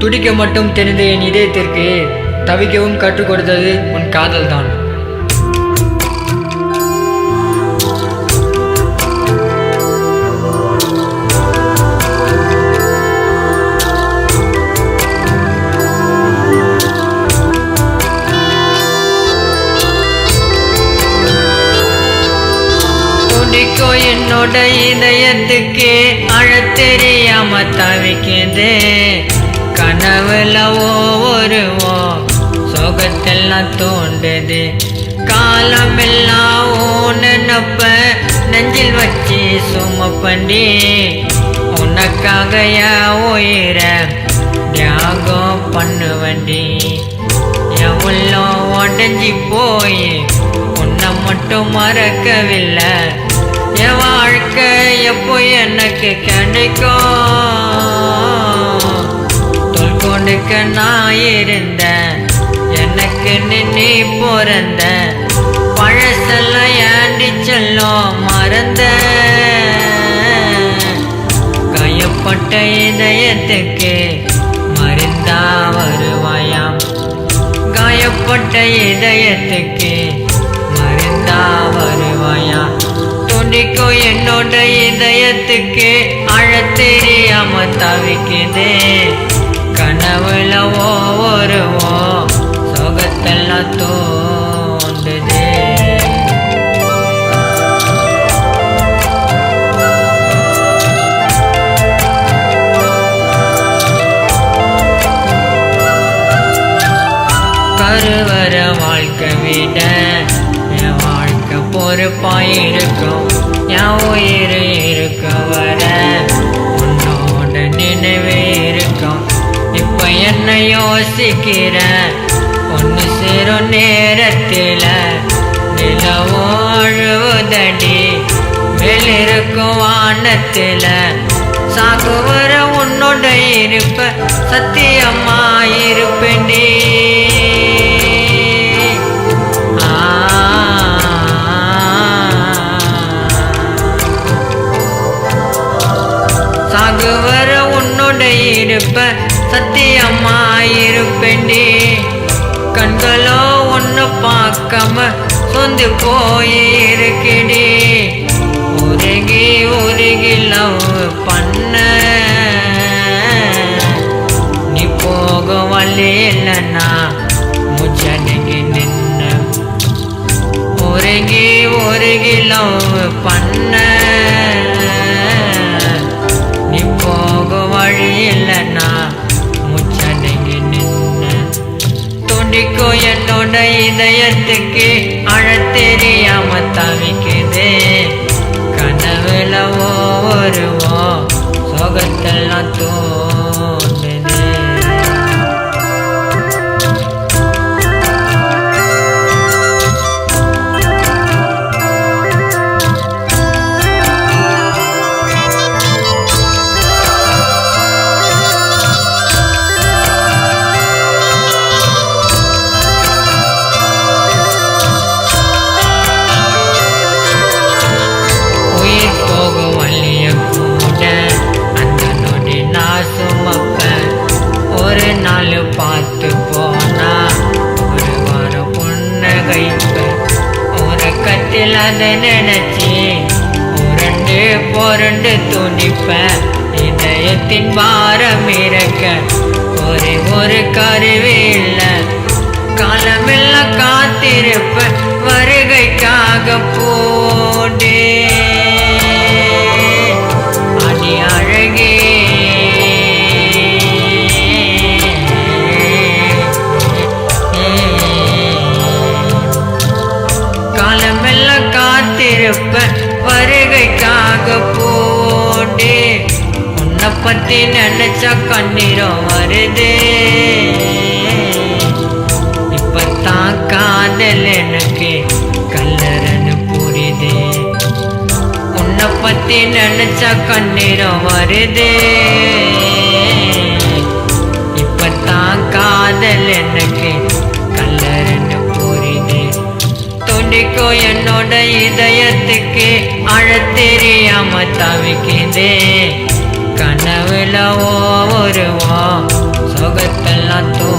துடிக்க மட்டும் தெரிந்த என் இதயத்திற்கு தவிக்கவும் கற்றுக் கொடுத்தது உன் காதல்தான். துடிக்கோ என்னோட இதயத்துக்கு அழ தெரியாம தவிக்குது கனவுல ஒருவோ சோகத்தெல்லாம் தோண்டுது காலமெல்லாம் ஓனப்ப நெஞ்சில் வச்சு சுமப்பண்டி. உனக்காக உயிர தியாகம் பண்ணுவண்டி. எவ்வளோ உடஞ்சி போய் உன்னை மட்டும் மறக்கவில்லை. என் வாழ்க்கை எப்போ எனக்கு கிடைக்கும்? தோல் நான் இருந்தேன். எனக்கு நீ பிறந்த பழசெல்லாம் ஏண்டி செல்லும் மறந்த கையப்பட்ட இதயத்துக்கு மருந்தா வருவாயாம். காயப்பட்ட இதயத்துக்கு மருந்தா வருவாயா துடிக்கோ என்னோட இதயத்துக்கு அழ தெரியாம கனவுல ஒவ்வொருவோ சோகத்தெல்லாம் தோண்டுது கருவற வாழ்க்கை விட என் வாழ்க்கை பொறுப்பாயிருக்கும் என் உயிர் இருக்க வர உன்னோட நினைவே இப்ப யோசிக்கிற ஒன்று சிறு நேரத்தில் நிலவும் அழுவதடி மேலிருக்கும் வானத்தில் சாகுவர உன்னோட இருப்ப சத்தியம்மா இருப்பேண்டி சாகுவர உன்னோட இருப்ப சத்தியம்மா இருப்பேன்டி கண்களோ ஒன்று பார்க்காம சொந்து போயிருக்கடே உருகி உருகி லவ் பண்ண. நீ போக வழி இல்லைன்னா முச்சடங்கி நின்ன உருகி உருகி லவ் பண்ண. உன்னை இதயத்துக்கு அழ தெரியாம தவிக்குது. கனவுல ஒவ்வொருவோ சொகத்தெல்லாம் தோ ஒரு நாள் பார்த்து போனா ஒரு வாரம் புன்னகைப்பேன் ஒரு கத்தில் அதை நினைச்சி உருண்டு பொருண்டு துணிப்ப இதயத்தின் பாரம் இறக்க ஒரே ஒரு கருவி இல்லை. காலமெல்லாம் காத்திருப்ப வருகைக்காக போடே வருகைக்காக போடே உன்னை பத்தி நினைச்சா கண்ணீரம் வருதே. இப்பத்தான் காதல் எனக்கு கல்லறன்னு புரியுதே. உன்னை பத்தி நினைச்சா கண்ணீரம் வருதே. இப்பத்தான் காதல் எனக்கு கல்லறன்னு புரியுதே. துடிக்கோ என்னோட இதை எனக்கு அழத்தெரியாம தவிக்குதே கனவுல ஒவ்வொருவா சொகத்தெல்லாம் தோ.